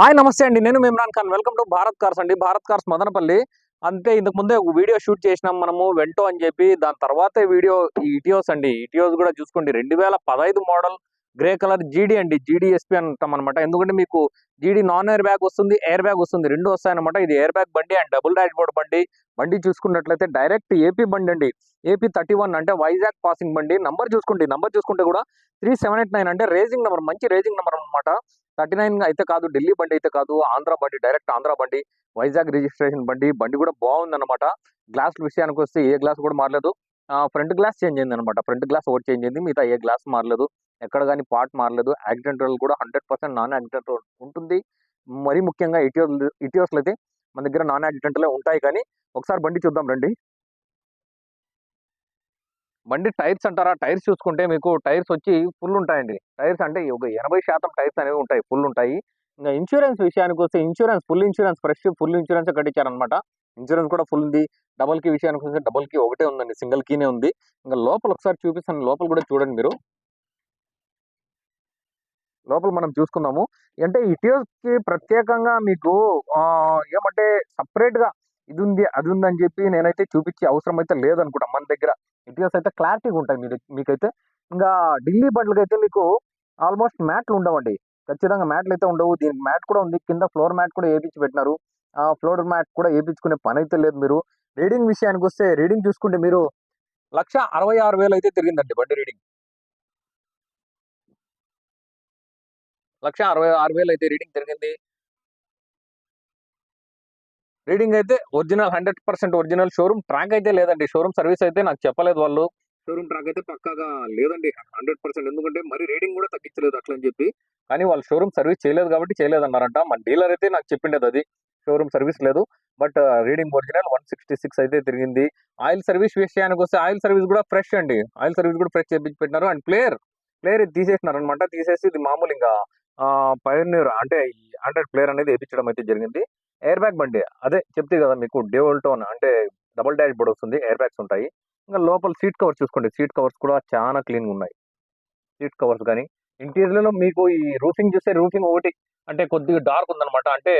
Hi నమస్తే అండి. నేను Imran Khan. Welcome to Bharat cars అండి. భారత్ కార్స్ మదనపల్లి. అంతే ఇంతకు ముందే ఒక వీడియో షూట్ చేసినాం మనము వెంటో అని చెప్పి. దాని తర్వాతే వీడియో ఈ ఇటియోస్ అండి. ఇటియోస్ కూడా చూసుకోండి. రెండు వేల మోడల్ గ్రే కలర్ జీడీ అండి. జీడీఎస్పీ అంటాం అనమాట ఎందుకంటే మీకు జీడీ నాన్ ఎయిర్ బ్యాగ్ వస్తుంది ఎయిర్ బ్యాగ్ వస్తుంది. రెండు వస్తాయన్నమాట. ఇది ఎయిర్ బ్యాగ్ బండి అండ్ డబుల్ డాష్ బోర్డ్ బండి. బండి చూసుకున్నట్లయితే డైరెక్ట్ ఏపీ బండి అండి. ఏపీ థర్టీ వన్ అంటే వైజాగ్ పాసింగ్ బండి. నంబర్ చూసుకుంటే నంబర్ చూసుకుంటే కూడా త్రీ సెవెన్ ఎయిట్ నైన్ అంటే రేసింగ్ నెంబర్ మంచి రేసింగ్ నెంబర్ అనమాట థర్టీ నైన్ అయితే కాదు ఢిల్లీ బండి అయితే కాదు ఆంధ్ర బండి డైరెక్ట్ ఆంధ్ర బండి వైజాగ్ రిజిస్ట్రేషన్ బండి బండి కూడా బాగుంది అనమాట గ్లాస్ విషయానికి వస్తే ఏ గ్లాస్ కూడా మారలేదు. ఫ్రంట్ గ్లాస్ చేంజ్ అయింది అనమాట ఫ్రంట్ గ్లాస్ ఒకటి చేంజ్ అయింది మిగతా ఏ గ్లాస్ మారలేదు. ఎక్కడ కానీ పార్ట్ మారలేదు. యాక్సిడెంటల్ కూడా హండ్రెడ్ పర్సెంట్ నాన్ యాక్సిడెంటల్ ఉంటుంది. మరీ ముఖ్యంగా ఇటియోస్ ఇటియోస్లు అయితే మన దగ్గర నాన్ యాక్సిడెంటలే ఉంటాయి కానీ ఒకసారి బండి చూద్దాం రండి. బండి టైర్స్ అంటారా? టైర్స్ చూసుకుంటే మీకు టైర్స్ వచ్చి ఫుల్ ఉంటాయండి. టైర్స్ అంటే ఒక ఎనభై శాతం టైర్స్ అనేవి ఉంటాయి ఫుల్ ఉంటాయి. ఇంకా ఇన్సూరెన్స్ విషయానికి వస్తే insurance full insurance fresh full insurance కట్టించారనమాట insurance కూడా ఫుల్ ఉంది. డబల్ కీ విషయానికి వస్తే డబల్ కీ ఒకటే ఉందండి సింగిల్ కీనే ఉంది. ఇంకా లోపల ఒకసారి చూపిస్తాను లోపల కూడా చూడండి మీరు. లోపల మనం చూసుకుందాము. అంటే ఇటీవలకి ప్రత్యేకంగా మీకు ఏమంటే సపరేట్గా ఇది ఉంది అది ఉంది అని చెప్పి నేనైతే చూపించే అవసరం అయితే లేదనుకుంటా మన దగ్గర. ఇటీవల్స్ అయితే క్లారిటీగా ఉంటాయి మీరు మీకైతే. ఇంకా ఢిల్లీ బండ్లకి అయితే మీకు ఆల్మోస్ట్ మ్యాట్లు ఉండవండి. ఖచ్చితంగా మ్యాట్లు అయితే ఉండవు. దీనికి మ్యాట్ కూడా ఉంది. కింద ఫ్లోర్ మ్యాట్ కూడా వేయించి పెట్టినారు. ఆ ఫ్లోర్ మ్యాట్ కూడా వేయించుకునే పని అయితే లేదు మీరు. రీడింగ్ విషయానికి వస్తే రీడింగ్ చూసుకుంటే మీరు లక్ష అరవై ఆరు వేలు అయితే తిరిగిందండి బండి రీడింగ్. లక్ష అరవై ఆరు వేలు అయితే రీడింగ్ తిరిగింది. రీడింగ్ అయితే original hundred percent original showroom. Track అయితే లేదండి. షోరూమ్ సర్వీస్ అయితే నాకు చెప్పలేదు వాళ్ళు. షోరూమ్ ట్రాక్ అయితే పక్కాగా లేదండి. Hundred percent. ఎందుకంటే మరి రీడింగ్ కూడా తగ్గించలేదు అట్లా అని చెప్పి. కానీ వాళ్ళు షోరూమ్ సర్వీస్ చేయలేదు కాబట్టి చేయలేదు అన్నారంట మన డీలర్ అయితే నాకు చెప్పిండేది అది. షోరూమ్ సర్వీస్ లేదు. But reading original one sixty six అయితే తిరిగింది. ఆయిల్ సర్వీస్ విషయానికి వస్తే ఆయిల్ సర్వీస్ కూడా ఫ్రెష్ అండి. ఆయిల్ సర్వీస్ కూడా ఫ్రెష్ చేపించి పెట్టినారు. అండ్ ప్లేయర్ ప్లేయర్ ఇది తీసేసినారు అనమాట తీసేసి ఇది మామూలు ఇంకా పైనీర్ అంటే హండ్రెడ్ ప్లేయర్ అనేది వేయించడం అయితే జరిగింది. ఎయిర్ బ్యాగ్ బండి అదే చెప్తే కదా మీకు డేవల్ టోన్ అంటే డబుల్ డాష్ బోర్డ్ వస్తుంది ఎయిర్ బ్యాగ్స్ ఉంటాయి. ఇంకా లోపల సీట్ కవర్స్ చూసుకోండి సీట్ కవర్స్ కూడా చాలా క్లీన్గా ఉన్నాయి. సీట్ కవర్స్ కానీ ఇంటీరియర్లో మీకు ఈ రూఫింగ్ చూస్తే రూఫింగ్ ఒకటి అంటే కొద్దిగా డార్క్ ఉందన్నమాట. అంటే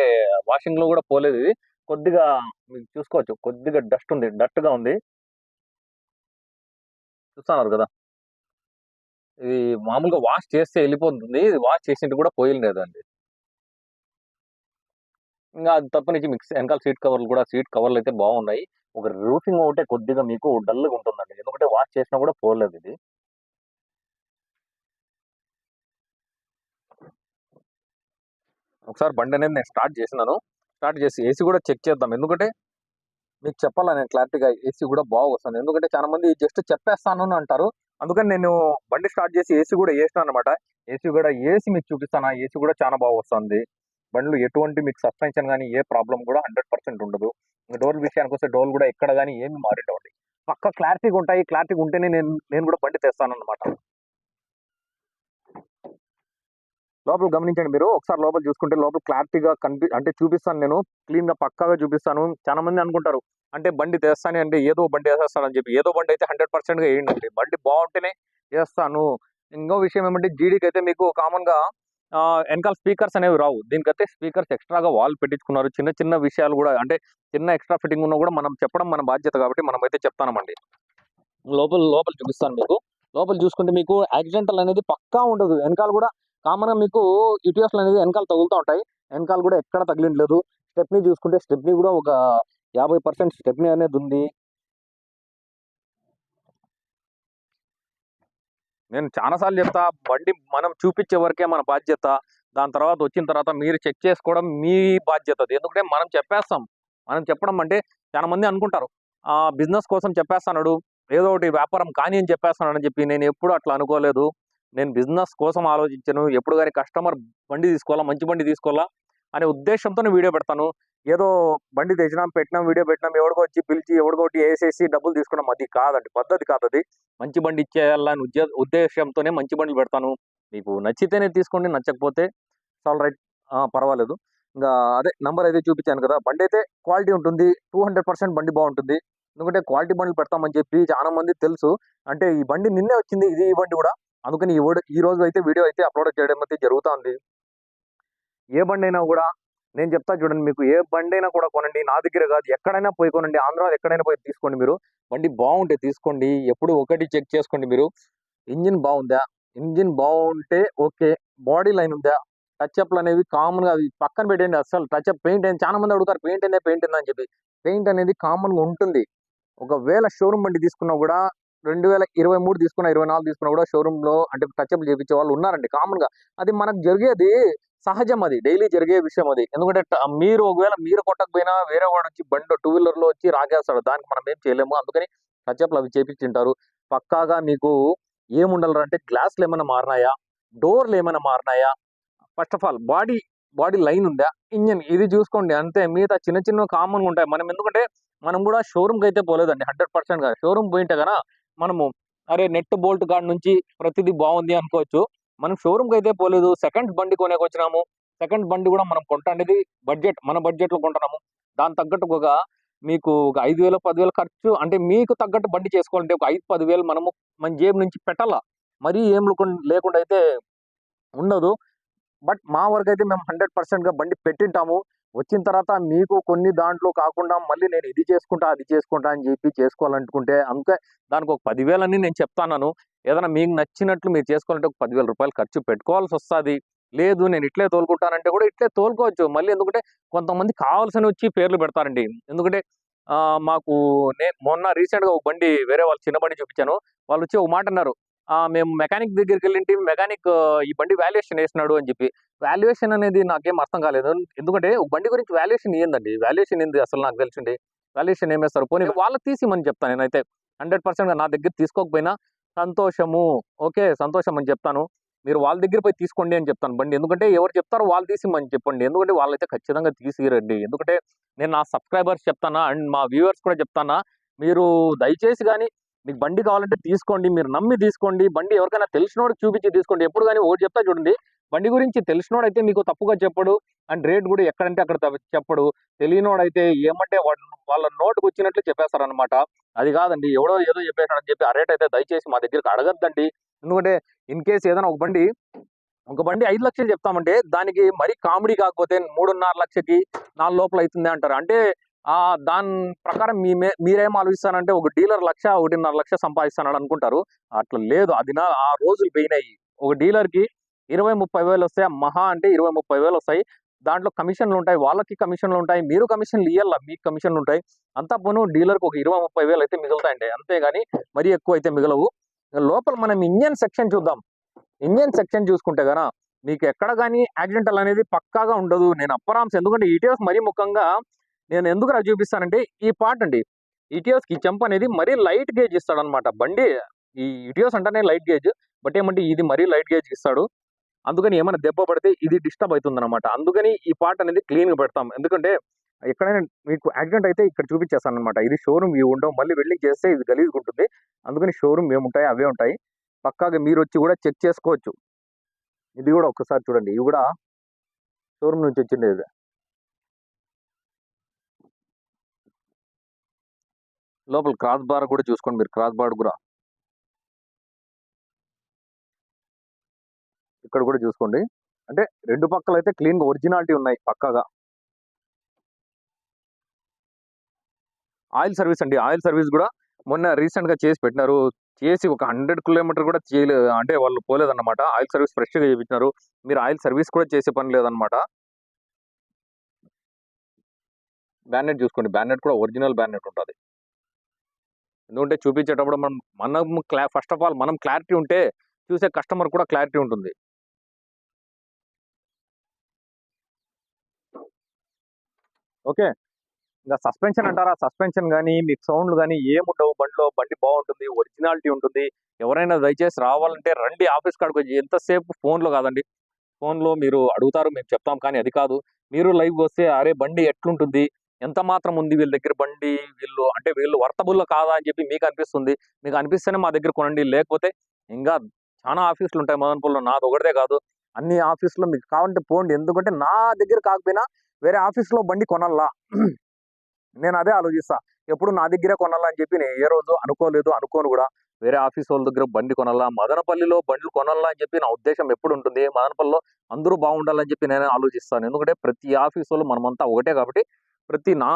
వాషింగ్లో కూడా పోలేదు ఇది. కొద్దిగా మీకు చూసుకోవచ్చు కొద్దిగా డస్ట్ ఉంది డట్గా ఉంది. చూస్తున్నారు కదా? మామూలుగా వాష్ చేస్తే వెళ్ళిపోతుంది. ఇది వాష్ చేసినట్టు కూడా పోయలేదండి. ఇంకా అది తప్పనిచ్చి మిక్స్ వెనకాల సీట్ కవర్లు కూడా సీట్ కవర్లు అయితే బాగున్నాయి. ఒక రూఫింగ్ ఒకటే కొద్దిగా మీకు డల్గా ఉంటుందండి. ఎందుకంటే వాష్ చేసినా కూడా పోలేదు ఇది. ఒకసారి బండి అనేది నేను స్టార్ట్ చేసినాను. స్టార్ట్ చేసి ఏసీ కూడా చెక్ చేద్దాం. ఎందుకంటే మీకు చెప్పాలా నేను క్లారిటీగా ఏసీ కూడా బాగా వస్తుంది ఎందుకంటే చాలా మంది జస్ట్ చెప్పేస్తాను అంటారు. అందుకని నేను బండి స్టార్ట్ చేసి ఏసీ కూడా వేసిన అనమాట ఏసీ కూడా ఏసీ మీకు చూపిస్తాను. ఏసీ కూడా చాలా బాగా వస్తుంది. బండ్లు ఎటువంటి మీకు సస్పెన్షన్ కానీ ఏ ప్రాబ్లం కూడా హండ్రెడ్ పర్సెంట్ ఉండదు. డోర్ విషయానికి వస్తే డోర్ కూడా ఎక్కడ కానీ ఏమి మారిండవండి పక్క క్లారిటీగా ఉంటాయి. క్లారిటీగా ఉంటేనే నేను నేను కూడా బండి తెస్తాను అనమాట లోపల గమనించండి మీరు. ఒకసారి లోపల చూసుకుంటే లోపల క్లారిటీగా కనిపి అంటే చూపిస్తాను నేను. క్లీన్గా పక్కాగా చూపిస్తాను. చాలా మంది అనుకుంటారు అంటే బండి తెస్తాను అంటే ఏదో బండి వేసేస్తాను అని చెప్పి ఏదో బండి అయితే హండ్రెడ్ పర్సెంట్గా వేయండి బండి బాగుంటేనే చేస్తాను ఇంకో విషయం ఏమంటే జీడీకి అయితే మీకు కామన్గా ఆ, వెనకాల స్పీకర్స్ అనేవి రావు. దీనికైతే స్పీకర్స్ ఎక్స్ట్రాగా వాల్ పెట్టించుకున్నారు. చిన్న చిన్న విషయాలు కూడా అంటే చిన్న ఎక్స్ట్రా ఫిట్టింగ్ ఉన్నా కూడా మనం చెప్పడం మన బాధ్యత కాబట్టి మనం అయితే చెప్తానమండి లోపల లోపల చూపిస్తాను మీకు. లోపల చూసుకుంటే మీకు యాక్సిడెంటల్ అనేది పక్కా ఉండదు. వెనకాల కూడా కామన్గా మీకు యూటీఎస్లు అనేది వెనకాల తగులుతూ ఉంటాయి. వెనకాల కూడా ఎక్కడ తగిలించలేదు స్టెప్ని చూసుకుంటే స్టెప్ని కూడా ఒక యాభై పర్సెంట్ స్టెప్నీ అనేది ఉంది. నేను చాలాసార్లు చెప్తా బండి మనం చూపించే వరకే మన బాధ్యత. దాని తర్వాత వచ్చిన తర్వాత మీరు చెక్ చేసుకోవడం మీ బాధ్యత ఎందుకంటే మనం చెప్పేస్తాం. మనం చెప్పడం అంటే చాలా మంది అనుకుంటారు. ఆ బిజినెస్ కోసం చెప్పేస్తాడు ఏదో ఒకటి వ్యాపారం కానీ అని చెప్పేస్తాను చెప్పి నేను ఎప్పుడు అట్లా అనుకోలేదు. నేను బిజినెస్ కోసం ఆలోచించాను. ఎప్పుడు కానీ కస్టమర్ బండి తీసుకోవాలా? మంచి బండి తీసుకోవాలా? అనే ఉద్దేశంతో వీడియో పెడతాను. ఏదో బండి తెచ్చినాం పెట్టినాం వీడియో పెట్టినాం ఎవడికో వచ్చి పిలిచి ఎవడికోటి వేసేసి డబ్బులు తీసుకున్నాం. అది కాదండి పద్ధతి కాదు అది. మంచి బండి ఇచ్చేయాలని ఉద్దే ఉద్దేశంతోనే మంచి బండ్లు పెడతాను. మీకు నచ్చితేనే తీసుకోండి నచ్చకపోతే ఆల్ రైట్ పర్వాలేదు. ఇంకా అదే నంబర్ అయితే చూపించాను కదా బండి అయితే క్వాలిటీ ఉంటుంది టూ హండ్రెడ్ పర్సెంట్ బండి బాగుంటుంది. ఎందుకంటే క్వాలిటీ బండ్లు పెడతామని చెప్పి చాలా మంది తెలుసు. అంటే ఈ బండి నిన్నే వచ్చింది ఇది ఈ బండి కూడా. అందుకని ఈ ఈ రోజు అయితే వీడియో అయితే అప్లోడ్ చేయడం అయితే జరుగుతుంది. ఏ బండి అయినా కూడా నేను చెప్తా చూడండి మీకు ఏ బండి అయినా కూడా కొనండి నా దగ్గర కాదు ఎక్కడైనా పోయి కొనండి ఆంధ్రాలో ఎక్కడైనా పోయి తీసుకోండి మీరు. బండి బాగుంటే తీసుకోండి ఎప్పుడు ఒకటి చెక్ చేసుకోండి మీరు. ఇంజిన్ బాగుందా? ఇంజిన్ బాగుంటే ఓకే. బాడీ లైన్ ఉందా? టచ్అప్లు అనేవి కామన్గా అవి పక్కన పెట్టండి అసలు టచ్ అప్ పెయింట్ అని చాలా మంది అడుగుతారు పెయింట్ అనే పెయింట్ అని చెప్పి. పెయింట్ అనేది కామన్గా ఉంటుంది. ఒకవేళ షోరూమ్ బండి తీసుకున్నా కూడా రెండు వేల ఇరవై మూడు తీసుకున్న ఇరవై నాలుగు తీసుకున్నా కూడా షోరూమ్లో అంటే టచ్ అప్ చేయించే వాళ్ళు ఉన్నారండి కామన్గా అది మనకు జరిగేది. సహజం అది డైలీ జరిగే విషయం అది ఎందుకంటే మీరు ఒకవేళ మీరు కొట్టకపోయినా వేరే వాడు వచ్చి బండి టూ వీలర్లో వచ్చి రాగేస్తాడు. దానికి మనం ఏం చేయలేము. అందుకని టచ్ అవి చేపించింటారు. పక్కాగా మీకు ఏముండాలంటే అంటే గ్లాస్లు ఏమైనా మారినాయా? డోర్లు ఏమైనా మారినాయా? First of all body body line ఉందా? ఇంజన్ ఇది చూసుకోండి. అంతే. మిగతా చిన్న చిన్న కామన్ ఉంటాయి. మనం ఎందుకంటే మనం కూడా షోరూమ్కి అయితే పోలేదండి. హండ్రెడ్ పర్సెంట్ షోరూమ్ పోయింటే కనుక మనము అరే నెట్ బోల్ట్ కాడ నుంచి ప్రతిదీ బాగుంది అనుకోవచ్చు. మనం షోరూమ్కి అయితే పోలేదు. సెకండ్ బండి కొనేకి వచ్చినాము సెకండ్ బండి కూడా మనం కొంటాండేది బడ్జెట్ మన బడ్జెట్లో కొంటున్నాము. దాని తగ్గట్టుగా మీకు ఒక ఐదు వేలు పదివేలు ఖర్చు అంటే మీకు తగ్గట్టు బండి చేసుకోవాలంటే ఒక ఐదు పదివేలు మనము మన జేబు నుంచి పెట్టాలా? మరీ ఏం లేకుండా లేకుండా అయితే ఉండదు. బట్ మా వరకు అయితే మేము హండ్రెడ్ పర్సెంట్గా బండి పెట్టింటాము. వచ్చిన తర్వాత మీకు కొన్ని దాంట్లో కాకుండా మళ్ళీ నేను ఇది చేసుకుంటా అది చేసుకుంటా అని చెప్పి చేసుకోవాలనుకుంటే అందుకే దానికి ఒక పదివేలని నేను చెప్తాను ఏదైనా మీకు నచ్చినట్లు మీరు చేసుకోవాలంటే ఒక పదివేల రూపాయలు ఖర్చు పెట్టుకోవాల్సి వస్తుంది. లేదు నేను ఇట్లే తోలుకుంటానంటే కూడా ఇట్లే తోలుకోవచ్చు. మళ్ళీ ఎందుకంటే కొంతమంది కావాల్సిన వచ్చి పేర్లు పెడతారండి. ఎందుకంటే మాకు నేను మొన్న రీసెంట్గా ఒక బండి వేరే వాళ్ళు చిన్న బండి చూపించాను. వాళ్ళు వచ్చి ఒక మాట అన్నారు. మేము మెకానిక్ దగ్గరికి వెళ్ళింటి మెకానిక్ ఈ బండి వాల్యుయేషన్ వేసినాడు అని చెప్పి. వాల్యుయేషన్ అనేది నాకేం అర్థం కాలేదు. ఎందుకంటే ఒక బండి గురించి వాల్యుయేషన్ ఏందండి? వాల్యుయేషన్ ఏంది అసలు నాకు తెలిసిండి వాల్యుయేషన్ ఏమేస్తారు? పోనీ వాళ్ళకి తీసి మనం చెప్తాను నేనైతే హండ్రెడ్ పర్సెంట్గా నా దగ్గర తీసుకోకపోయినా సంతోషము. ఓకే సంతోషం అని చెప్తాను. మీరు వాళ్ళ దగ్గర పోయి తీసుకోండి అని చెప్తాను బండి. ఎందుకంటే ఎవరు చెప్తారో వాళ్ళు తీసి మనం చెప్పండి. ఎందుకంటే వాళ్ళైతే ఖచ్చితంగా తీసిరండి. ఎందుకంటే నేను నా సబ్స్క్రైబర్స్ చెప్తానా? అండ్ మా వ్యూవర్స్ కూడా చెప్తానా? మీరు దయచేసి కానీ మీకు బండి కావాలంటే తీసుకోండి మీరు నమ్మి తీసుకోండి. బండి ఎవరికైనా తెలిసినోడికి చూపించి తీసుకోండి. ఎప్పుడు కానీ ఒకటి చెప్తా చూడండి. బండి గురించి తెలిసినోడైతే మీకు తప్పుగా చెప్పడు. అండ్ రేట్ కూడా ఎక్కడంటే అక్కడ చెప్పడు. తెలియనోడైతే ఏమంటే వాళ్ళ నోటుకు వచ్చినట్లు చెప్పేస్తారు అనమాట అది కాదండి. ఎవడో ఏదో చెప్పేసాడని చెప్పి ఆ రేట్ అయితే దయచేసి మా దగ్గరికి అడగద్దండి. ఎందుకంటే ఇన్ కేసు ఏదైనా ఒక బండి ఒక బండి ఐదు లక్షలు చెప్తామంటే దానికి మరీ కామెడీ కాకపోతే మూడున్నర లక్షకి నాలుగు లోపల అవుతుంది అంటారు. అంటే దాని ప్రకారం మీ మే- మీరేం ఆలోచిస్తానంటే ఒక డీలర్ లక్ష ఒకటిన్నర లక్ష సంపాదిస్తానని అనుకుంటారు. అట్లా లేదు. అది నా ఆ రోజులు పోయినాయి. ఒక డీలర్కి ఇరవై ముప్పై వేలు వస్తాయి? మహా అంటే ఇరవై ముప్పై వేలు వస్తాయి. దాంట్లో కమిషన్లు ఉంటాయి. వాళ్ళకి కమిషన్లు ఉంటాయి. మీరు కమిషన్లు ఇవ్వాల మీకు కమిషన్లు ఉంటాయి. అంతా పోను డీలర్కి ఒక ఇరవై ముప్పై వేలు అయితే మిగులుతాయండి. అంతేగాని మరీ ఎక్కువ అయితే మిగలవు. లోపల మనం ఇంజన్ సెక్షన్ చూద్దాం. ఇంజన్ సెక్షన్ చూసుకుంటే కదా మీకు ఎక్కడ కానీ యాక్సిడెంటల్ అనేది పక్కాగా ఉండదు. నేను అప్పరామ్స్ ఎందుకంటే ఈటీఎస్ మరీ ముఖ్యంగా నేను ఎందుకు రా చూపిస్తానంటే ఈ పార్ట్ అండి ఇటియోస్కి కి అనేది మరీ లైట్ గేజ్ ఇస్తాడు అనమాట బండి ఈ ఇటియోస్ అంటేనే లైట్ గేజ్ బట్ ఏమంటే ఇది మరీ లైట్ గేజ్ ఇస్తాడు. అందుకని ఏమైనా దెబ్బ పడితే ఇది డిస్టర్బ్ అవుతుంది అనమాట అందుకని ఈ పార్ట్ అనేది క్లీన్గా పెడతాం. ఎందుకంటే ఎక్కడైనా మీకు యాక్సిడెంట్ అయితే ఇక్కడ చూపించేస్తాను అనమాట ఇది షోరూమ్ ఇవి ఉండవు. మళ్ళీ వెల్డింగ్ చేస్తే ఇది గలీజ్గా ఉంటుంది. అందుకని షోరూమ్ ఏముంటాయి అవే ఉంటాయి. పక్కాగా మీరు వచ్చి కూడా చెక్ చేసుకోవచ్చు. ఇది కూడా ఒక్కసారి చూడండి. ఇవి కూడా షోరూమ్ నుంచి వచ్చింది లోపల క్రాస్ బార్ కూడా చూసుకోండి మీరు క్రాస్ బార్ కూడా. ఇక్కడ కూడా చూసుకోండి. అంటే రెండు పక్కల అయితే క్లీన్గా ఒరిజినాలిటీ ఉన్నాయి పక్కాగా. ఆయిల్ సర్వీస్ అండి ఆయిల్ సర్వీస్ కూడా మొన్న రీసెంట్గా చేసి పెట్టినారు. చేసి ఒక హండ్రెడ్ కిలోమీటర్ కూడా చేయలే అంటే వాళ్ళు పోలేదన్నమాట. ఆయిల్ సర్వీస్ ఫ్రెష్గా చేయించినారు మీరు ఆయిల్ సర్వీస్ కూడా చేసే పని లేదన్నమాట. బ్యానెట్ చూసుకోండి బ్యానెట్ కూడా ఒరిజినల్ బ్యానెట్ ఉంటుంది. ఎందుకంటే చూపించేటప్పుడు మనం మనం క్లా ఫస్ట్ ఆఫ్ ఆల్ మనం క్లారిటీ ఉంటే చూసే కస్టమర్ కూడా క్లారిటీ ఉంటుంది. ఓకే. ఇంకా సస్పెన్షన్ అంటారా? సస్పెన్షన్ కానీ మీకు సౌండ్లు కానీ ఏముండవు? బండిలో బండి బాగుంటుంది ఒరిజినాలిటీ ఉంటుంది. ఎవరైనా దయచేసి రావాలంటే రండి ఆఫీస్ కాడికి వచ్చి. ఎంతసేపు ఫోన్లో కాదండి. ఫోన్లో మీరు అడుగుతారు మేము చెప్తాం. కానీ అది కాదు. మీరు లైవ్ వస్తే అరే బండి ఎట్లుంటుంది? ఎంత మాత్రం ఉంది వీళ్ళ దగ్గర బండి? వీళ్ళు అంటే వీళ్ళు వర్తబుల్ కాదా అని చెప్పి మీకు అనిపిస్తుంది. మీకు అనిపిస్తేనే మా దగ్గర కొనండి. లేకపోతే ఇంకా చాలా ఆఫీసులు ఉంటాయి మదనపల్లిలో నాది ఒకటిదే కాదు. అన్ని ఆఫీసులో మీకు కావాలంటే పోండి. ఎందుకంటే నా దగ్గర కాకపోయినా వేరే ఆఫీస్లో బండి కొనాలా? నేను అదే ఆలోచిస్తా. ఎప్పుడు నా దగ్గరే కొనాలని చెప్పి నేను ఏ రోజు అనుకోలేదు. అనుకోను కూడా. వేరే ఆఫీస్ వాళ్ళ దగ్గర బండి కొనాలా? మదనపల్లిలో బండ్లు కొనాలా అని చెప్పి నా ఉద్దేశం ఎప్పుడు ఉంటుంది. మదనపల్లిలో అందరూ బాగుండాలని చెప్పి నేను ఆలోచిస్తాను. ఎందుకంటే ప్రతి ఆఫీస్ వాళ్ళు మనమంతా ఒకటే కాబట్టి ప్రతి నా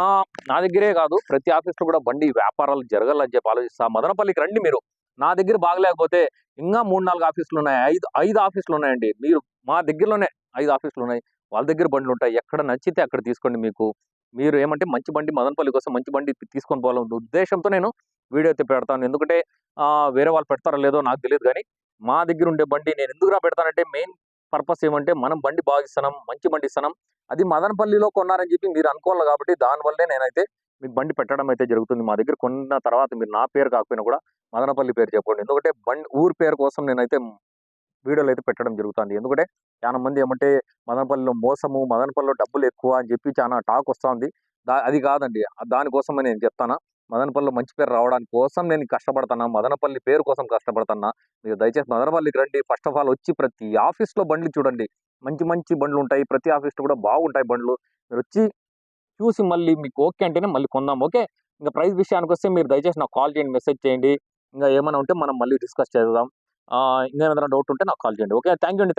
నా దగ్గరే కాదు ప్రతి ఆఫీస్లో కూడా బండి వ్యాపారాలు జరగాలని చెప్పి ఆలోచిస్తా. మదనపల్లికి రండి మీరు. నా దగ్గర బాగలేకపోతే ఇంకా మూడు నాలుగు ఆఫీసులు ఉన్నాయి. ఐదు ఐదు ఆఫీసులు ఉన్నాయండి. మీరు మా దగ్గరలోనే ఐదు ఆఫీసులు ఉన్నాయి. వాళ్ళ దగ్గర బండ్లు ఉంటాయి. ఎక్కడ నచ్చితే అక్కడ తీసుకోండి మీకు. మీరు ఏమంటే మంచి బండి మదనపల్లి కోసం మంచి బండి తీసుకొని పోవాలనే ఉద్దేశంతో నేను వీడియో అయితే పెడతాను. ఎందుకంటే వేరే వాళ్ళు పెడతారో లేదో నాకు తెలియదు కానీ మా దగ్గర ఉండే బండి నేను ఎందుకురా పెడతానంటే మెయిన్ పర్పస్ ఏమంటే మనం బండి బాగా ఇస్తున్నాం మంచి బండి ఇస్తున్నాం. అది మదనపల్లిలో కొన్నారని చెప్పి మీరు అనుకోవాలి కాబట్టి దానివల్లే నేనైతే మీకు బండి పెట్టడం అయితే జరుగుతుంది. మా దగ్గర కొన్న తర్వాత మీరు నా పేరు కాకపోయినా కూడా మదనపల్లి పేరు చెప్పండి ఎందుకంటే బండి ఊరు పేరు కోసం నేనైతే వీడియోలు అయితే పెట్టడం జరుగుతుంది. ఎందుకంటే చాలా మంది ఏమంటే మదనపల్లిలో మోసము మదనపల్లిలో డబ్బులు ఎక్కువ అని చెప్పి చాలా టాక్ వస్తుంది దా అది కాదండి. దానికోసమే నేను చెప్తాను. మదనపల్లిలో మంచి పేరు రావడానికి కోసం నేను కష్టపడుతున్నా మదనపల్లి పేరు కోసం కష్టపడుతున్నా మీరు దయచేసి మదనపల్లికి రండి. ఫస్ట్ ఆఫ్ ఆల్ వచ్చి ప్రతి ఆఫీస్లో బండ్లు చూడండి. మంచి మంచి బండ్లు ఉంటాయి ప్రతి ఆఫీస్లో కూడా బాగుంటాయి బండ్లు. మీరు వచ్చి చూసి మళ్ళీ మీకు ఓకే అంటేనే మళ్ళీ కొందాం. ఓకే ఇంకా ప్రైస్ విషయానికి వస్తే మీరు దయచేసి నాకు కాల్ చేయండి మెసేజ్ చేయండి. ఇంకా ఏమైనా ఉంటే మనం మళ్ళీ డిస్కస్ చేద్దాం. ఇంకా ఏమైనా డౌట్ ఉంటే నాకు కాల్ చేయండి. ఓకే థ్యాంక్ యూ అండి.